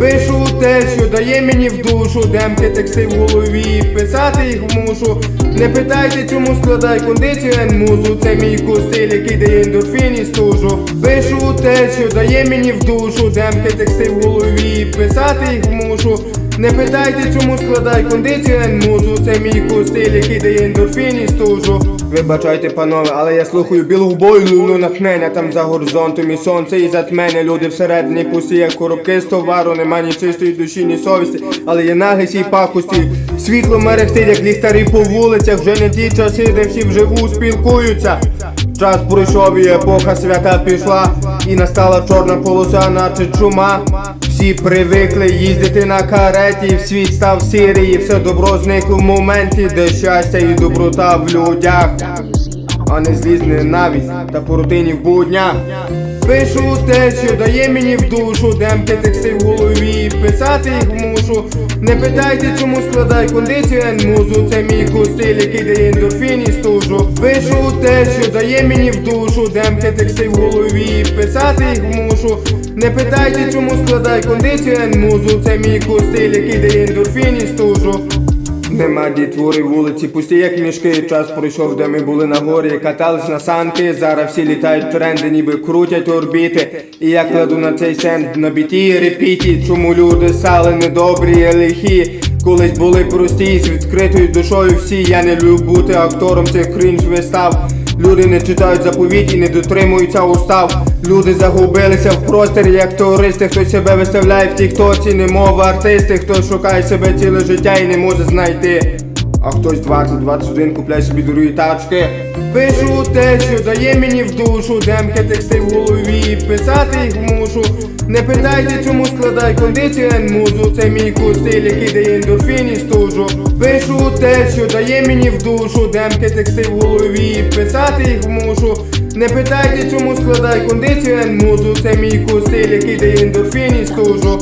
Пишу те, що дає мені в душу, демки тексти в голові, писати їх мушу. Не питайте, чому складай кондицію музу. Це мій костиль, який дає ендорфін і стужу. Пишу те, що дає мені в душу, демки тексти в голові, писати їх мушу. Не питайте, чому складай кондицію музу. Це мій костиль, який дає ендорфін і стужу. Вибачайте, панове, але я слухаю білу бою луну натхнення там за горизонтом і сонце і затмене. Люди всередині пусті, як коробки з товару, нема ні чистої душі, ні совісті, але є наглість і пакості. Світло мерехтить, як ліхтарі по вулицях, вже не ті часи, де всі вживу спілкуються. Час пройшов і епоха свята пішла, і настала чорна полоса, наче чума. Всі привикли їздити на кареті, світ став сірий, все добро зникло в моменті, де щастя і доброта в людях, а не злість, ненависть та по рутині в буднях. Пишу те, що дає мені в душу, демки тексти в голові, писати їх мушу. Не питайте, чому складай кондицію музу. Це мій костиль, який дає ендорфін і стужу. Пишу те, що дає мені в душу, демки тексти в голові, писати їх мушу. Не питайте, чому складай кондицію музу. Це мій костиль, який дає ендорфін і стужу. Нема дітвори вулиці, пусті як мішки. Час пройшов, де ми були на горі, катались на санки. Зараз всі літають тренди, ніби крутять орбіти. І я кладу на цей сен на біті репіті. Чому люди стали недобрі і лихі? Колись були прості з відкритою душою всі. Я не люблю бути актором цих крінж вистав. Люди не читають заповіт і не дотримуються устав. Люди загубилися в просторі, як туристи, хто себе виставляє в тіктоці, не мова артисти, хто шукає себе ціле життя і не може знайти. А хтось 20-21 купляє собі дорогі тачки. Пишу те, що дає мені в душу, демки тексти в голові, писати їх мушу. Не питайте, чому складай кондицію музу. Це мій костиль, який дає ендорфін і стужу. Пишу те, що дає мені в душу, демки тексти в голові, писати їх мушу. Не питайте, чому складай кондицію музу. Це мій костиль, який дає ендорфін і стужу.